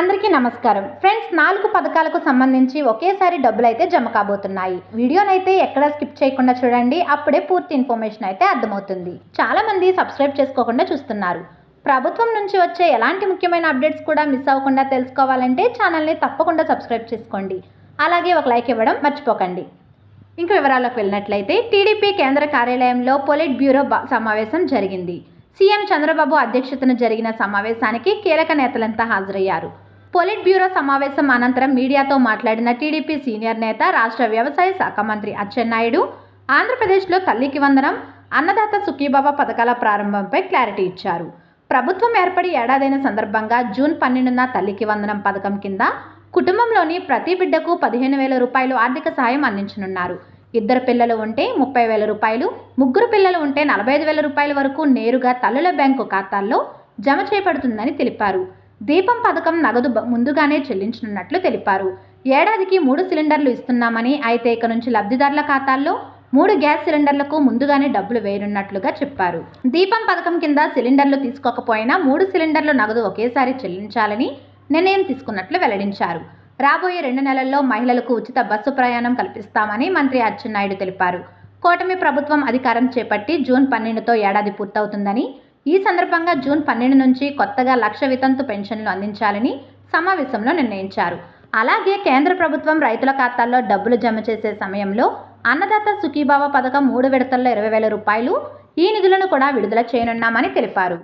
అందరికీ నమస్కారం. ఫ్రెండ్స్ నాలుగు పథకాలకు సంబంధించి ఒకేసారి డబ్బులు అయితే జమ కాబోతున్నాయి. వీడియోనైతే ఎక్కడ స్కిప్ చేయకుండా చూడండి. అప్పుడే పూర్తి ఇన్ఫర్మేషన్ అయితే అర్థమవుతుంది. చాలా మంది సబ్స్క్రైబ్ చేసుకోకుండా చూస్తున్నారు. ప్రభుత్వం నుంచి వచ్చే ఎలాంటి ముఖ్యమైన అప్డేట్స్ కూడా మిస్ అవ్వకుండా తెలుసుకోవాలంటే ఛానల్ని తప్పకుండా సబ్స్క్రైబ్ చేసుకోండి. అలాగే ఒక లైక్ ఇవ్వడం మర్చిపోకండి. ఇంక వివరాలకు వెళ్ళినట్లయితే టీడీపీ కేంద్ర కార్యాలయంలో పొలిట్ బ్యూరో బ- సమావేశం జరిగింది. సీఎం చంద్రబాబు అధ్యక్షతన జరిగిన సమావేశానికి కీలక నేతలంతా హాజరయ్యారు. పొలిట్ బ్యూరో సమావేశం అనంతరం మీడియాతో మాట్లాడిన టీడీపీ సీనియర్ నేత రాష్ట్ర వ్యవసాయ శాఖ మంత్రి అచ్చెన్నాయుడు ఆంధ్రప్రదేశ్లో తల్లికి వందనం అన్నదాత సుఖీబాబా పథకాల ప్రారంభంపై క్లారిటీ ఇచ్చారు. ప్రభుత్వం ఏర్పడి ఏడాదైన సందర్భంగా జూన్ పన్నెండున తల్లికి వందనం పథకం కింద కుటుంబంలోని ప్రతి బిడ్డకు పదిహేను వేల రూపాయలు ఆర్థిక సహాయం అందించనున్నారు. ఇద్దరు పిల్లలు ఉంటే ముప్పై వేల రూపాయలు ముగ్గురు పిల్లలు ఉంటే నలభై ఐదు వేల రూపాయల వరకు నేరుగా తల్లుల బ్యాంకు ఖాతాల్లో జమ చేయబడుతుందని తెలిపారు. దీపం పథకం నగదు ముందుగానే చెల్లించనున్నట్లు తెలిపారు. ఏడాదికి మూడు సిలిండర్లు ఇస్తున్నామని అయితే ఇక నుంచి లబ్ధిదారుల ఖాతాల్లో మూడు గ్యాస్ సిలిండర్లకు ముందుగానే డబ్బులు వేయనున్నట్లుగా చెప్పారు. దీపం పథకం కింద సిలిండర్లు తీసుకోకపోయినా మూడు సిలిండర్లు నగదు ఒకేసారి చెల్లించాలని నిర్ణయం తీసుకున్నట్లు వెల్లడించారు. రాబోయే రెండు నెలల్లో మహిళలకు ఉచిత బస్సు ప్రయాణం కల్పిస్తామని మంత్రి అచ్చెన్నాయుడు తెలిపారు. కూటమి ప్రభుత్వం అధికారం చేపట్టి జూన్ పన్నెండుతో ఏడాది పూర్తవుతుందని ఈ సందర్భంగా జూన్ పన్నెండు నుంచి కొత్తగా లక్ష వితంతు పెన్షన్లు అందించాలని సమావేశంలో నిర్ణయించారు. అలాగే కేంద్ర ప్రభుత్వం రైతుల ఖాతాల్లో డబ్బులు జమ చేసే సమయంలో అన్నదాత సుఖీభావ పథకం మూడు విడతల్లో ఇరవై వేల రూపాయలు ఈ నిధులను కూడా విడుదల చేయనున్నామని తెలిపారు.